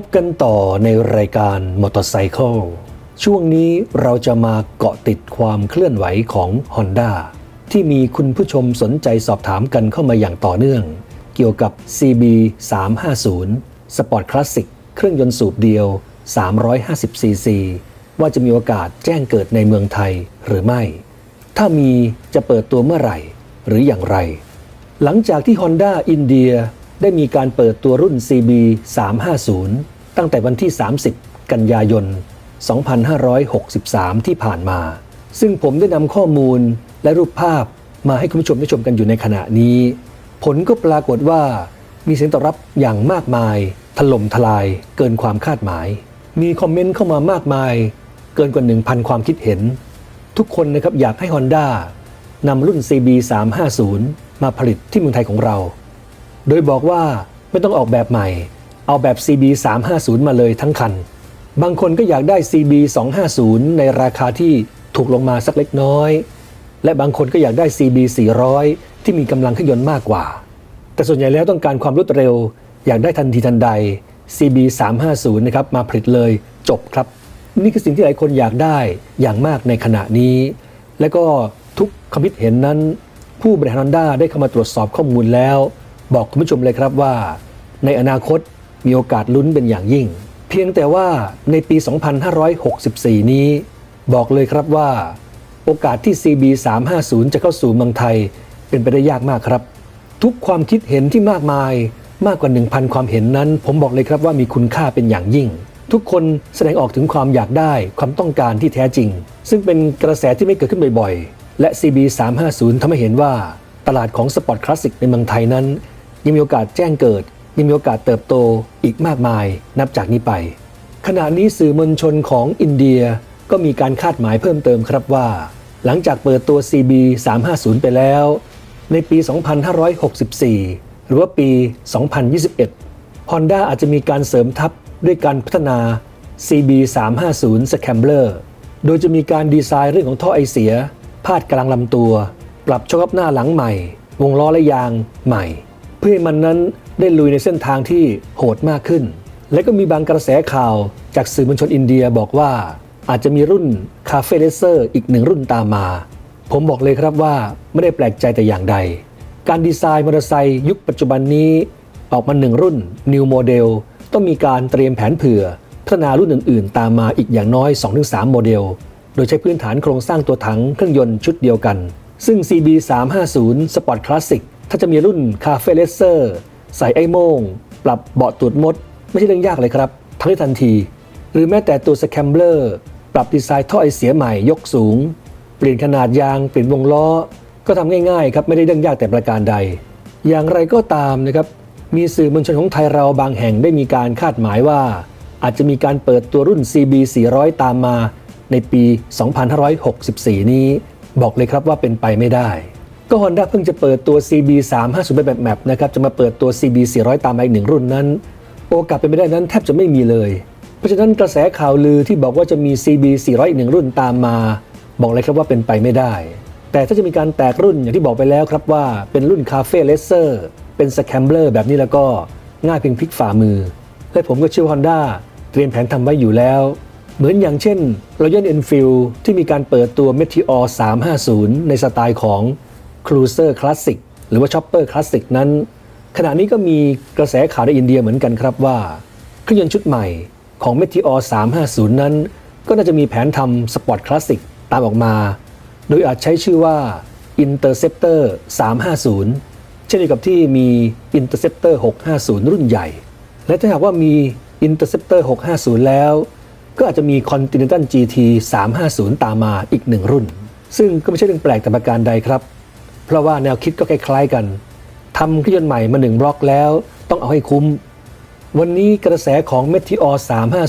พบกันต่อในรายการมอเตอร์ไซค์ช่วงนี้เราจะมาเกาะติดความเคลื่อนไหวของ Honda ที่มีคุณผู้ชมสนใจสอบถามกันเข้ามาอย่างต่อเนื่อง เกี่ยวกับ CB 350 Sport Classic เครื่องยนต์สูบเดียว 350cc ว่าจะมีโอกาสแจ้งเกิดในเมืองไทยหรือไม่ ถ้ามีจะเปิดตัวเมื่อไหร่ หรืออย่างไร หลังจากที่ Honda อินเดีย ได้มีการเปิดตัวรุ่น CB 350ตั้งแต่วันที่ 30 กันยายน 2563 ที่ผ่านมา ซึ่งผมได้นำข้อมูลและรูปภาพมาให้คุณผู้ชมได้ชมกันอยู่ในขณะนี้ ผลก็ปรากฏว่ามีเสียงตอบรับอย่างมากมาย ถล่มทลายเกินความคาดหมาย มีคอมเมนต์เข้ามามากมาย เกินกว่า 1,000 ความคิดเห็น ทุกคนนะครับอยากให้ Honda นำรุ่น CB 350มาผลิตที่เมืองไทยของเรา โดยบอกว่าไม่ต้องออกแบบใหม่ เอาแบบ CB 350มาเลยทั้งคัน บางคนก็อยากได้ CB 250ในราคาที่ถูกลงมาสักเล็กน้อย และบางคนก็อยากได้ CB 400ที่มีกำลังเครื่องยนต์มากกว่า แต่ส่วนใหญ่แล้วต้องการความรวดเร็ว อยากได้ทันทีทันใด CB 350นะครับมาผลิตเลยจบครับ นี่คือสิ่งที่หลายคนอยากได้อย่างมากในขณะนี้ และก็ทุกความคิดเห็นนั้น ผู้บริหาร Honda ได้เข้ามาตรวจสอบข้อมูลแล้ว บอกคุณผู้ชมเลยครับว่า ในอนาคตมีโอกาสลุ้นเป็นอย่างยิ่ง เพียงแต่ว่าในปี 2564 นี้ บอกเลยครับว่า โอกาสที่ CB 350จะเข้าสู่เมืองไทยเป็นไปได้ยากมากครับ ทุกความคิดเห็นที่มากมายมากกว่า 1,000 ความเห็นนั้น ผมบอกเลยครับว่ามีคุณค่าเป็นอย่างยิ่ง ทุกคนแสดงออกถึงความอยากได้ความต้องการที่แท้จริง ซึ่งเป็นกระแสที่ไม่เกิดขึ้นบ่อยๆ และ CB 350ทำให้เห็นว่าตลาดของสปอร์ตคลาสสิกในเมืองไทยนั้น ยังมีโอกาสแจ้งเกิด ยังมีโอกาสเติบโตอีกมากมายนับจากนี้ไป ขณะนี้สื่อมวลชนของอินเดียก็มีการคาดหมายเพิ่มเติมครับว่า หลังจากเปิดตัว CB 350ไปแล้ว ในปี 2564 หรือว่าปี 2021 Honda อาจจะมีการเสริมทัพด้วยการพัฒนา CB 350 Scrambler โดยจะมีการดีไซน์เรื่องของท่อไอเสีย พาดกลางลำตัว ปรับโชคอัพหน้าหลังใหม่ วงล้อและยางใหม่ พื่อให้มันนั้นได้ลุยในเส้นทางที่โหดมากขึ้น และก็มีบางกระแสข่าวจากสื่อมวลชนอินเดียบอกว่าอาจจะมีรุ่นคาเฟ่เลเซอร์อีกหนึ่งรุ่นตามมา ผมบอกเลยครับว่าไม่ได้แปลกใจแต่อย่างใด การดีไซน์มอเตอร์ไซค์ยุคปัจจุบันนี้ ออกมาหนึ่งรุ่น New Model ต้องมีการเตรียมแผนเผื่อ พัฒนารุ่นอื่น ๆ ตามมาอีกอย่างน้อย 2-3 โมเดล โดยใช้พื้นฐานโครงสร้างตัวถังเครื่องยนต์ชุดเดียวกัน ซึ่ง CB 350 Sport Classic ถ้าจะมีรุ่น Cafe l e s s e r ใส่ไอ้โมง ปรับเบาะตูดมด ไม่ใช่เรื่องยากเลยครับทำได้ทันที หรือแม้แต่ตัว Scrambler ปรับดีไซน์ท่อไอเสียใหม่ยกสูง เปลี่ยนขนาดยางเปลี่ยนวงล้อ ก็ทำง่ายๆครับไม่ได้เรื่องยากแต่ประการใด อย่างไรก็ตามนะครับมีสื่อมวลชนของไทยเราบางแห่งได้มีการคาดหมายว่า อาจจะมีการเปิดตัวรุ่น CB 400 ตามมาในปี 2564 นี้ บอกเลยครับว่าเป็นไปไม่ได้ ก็ Honda เพิ่งจะเปิดตัว CB 350แบบแมปนะครับจะมาเปิดตัว CB 400 ตามมาอีกหนึ่งรุ่นนั้น โอกาสเป็นไปได้นั้นแทบจะไม่มีเลย เพราะฉะนั้นกระแสข่าวลือที่บอกว่าจะมี CB 400อีกหนึ่งรุ่นตามมา บอกเลยครับว่าเป็นไปไม่ได้ แต่ถ้าจะมีการแตกรุ่นอย่างที่บอกไปแล้วครับว่าเป็นรุ่นคาเฟ่เลเซอร์เป็นสแคมเบอร์แบบนี้แล้วก็ง่ายเพียงพลิกฝ่ามือ และผมก็เชื่อ Honda เตรียมแผนทำไว้อยู่แล้ว เหมือนอย่างเช่น Royal Enfield ที่มีการเปิดตัว Meteor 350 ในสไตล์ของ Cruiser Classic หรือว่า Chopper Classic นั้น ขณะนี้ก็มีกระแสข่าวในอินเดียเหมือนกันครับว่า เครื่องยนต์ชุดใหม่ของ Meteor 350 นั้น ก็น่าจะมีแผนทำ Sport Classic ตามออกมา โดยอาจใช้ชื่อว่า Interceptor 350 เช่นเดียวกับที่มี Interceptor 650 รุ่นใหญ่ และถ้าหากว่ามี Interceptor 650 แล้ว ก็อาจจะมี Continental GT 350 ตามมาอีกหนึ่งรุ่น ซึ่งก็ไม่ใช่เรื่องแปลกแต่ประการใดครับ เพราะว่าแนวคิดก็คล้ายๆกันทำเครื่องยนต์ใหม่มาหนึ่งบล็อกแล้ว ต้องเอาให้คุ้ม วันนี้กระแสของ Meteor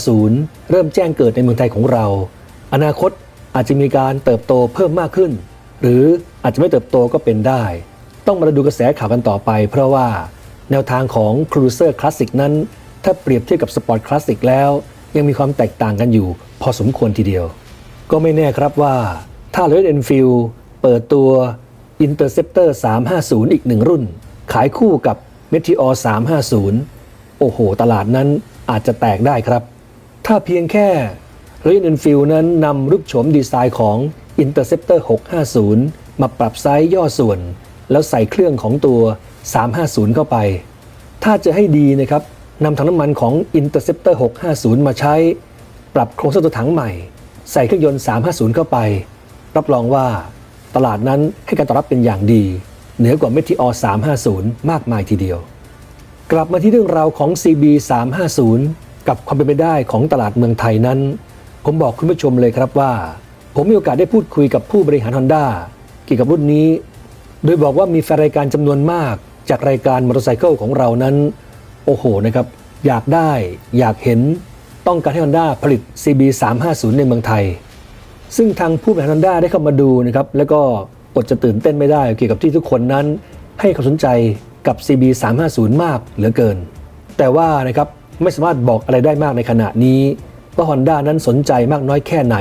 350 เริ่มแจ้งเกิดในเมืองไทยของเรา อนาคตอาจจะมีการเติบโตเพิ่มมากขึ้น หรืออาจจะไม่เติบโตก็เป็นได้ ต้องมาดูกระแสข่าวกันต่อไป เพราะว่าแนวทางของ Cruiser Classic นั้น ถ้าเปรียบเทียบกับ Sport Classic แล้ว ยังมีความแตกต่างกันอยู่ พอสมควรทีเดียว ก็ไม่แน่ครับว่าถ้า Royal Enfield เปิดตัว Interceptor 350 อีกหนึ่งรุ่น ขายคู่กับ Meteor 350 โอ้โห ตลาดนั้นอาจจะแตกได้ครับ ถ้าเพียงแค่ Royal Enfield นั้นนำรูปโฉมดีไซน์ของ Interceptor 650 มาปรับไซส์ย่อส่วน แล้วใส่เครื่องของตัว 350 เข้าไป ถ้าจะให้ดีนะครับนำถังน้ำมันของ Interceptor 650 มาใช้ ปรับโครงสร้างตัวถังใหม่ ใส่เครื่องยนต์ 350 เข้าไป รับรองว่า ตลาดนั้นให้การตอบรับเป็นอย่างดี เหนือกว่า Meteor 350 มากมายทีเดียว กลับมาที่เรื่องราวของ CB 350 กับความเป็นไปได้ของตลาดเมืองไทยนั้น ผมบอกคุณผู้ชมเลยครับว่า ผมมีโอกาสได้พูดคุยกับผู้บริหาร Honda เกี่ยวกับรุ่นนี้ โดยบอกว่ามีแฟนรายการจำนวนมากจากรายการมอเตอร์ไซค์ของเรานั้น โอ้โหนะครับอยากได้อยากเห็นต้องการให้ Honda ผลิต CB 350ในเมืองไทย ซึ่งทางผู้บริหาร Honda ได้เข้ามาดูนะครับแล้วก็อดจะตื่นเต้นไม่ได้เกี่ยวกับที่ทุกคนนั้นให้ความสนใจกับ CB 350มากเหลือเกิน แต่ว่านะครับไม่สามารถบอกอะไรได้มากในขณะนี้ ว่า Honda นั้นสนใจมากน้อยแค่ไหน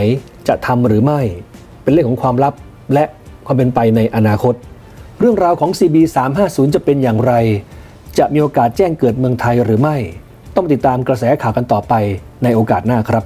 จะทำหรือไม่ เป็นเรื่องของความลับและความเป็นไปในอนาคต เรื่องราวของ CB 350จะเป็นอย่างไร จะมีโอกาสแจ้งเกิดเมืองไทยหรือไม่ ต้องติดตามกระแสข่าวกันต่อไปในโอกาสหน้าครับ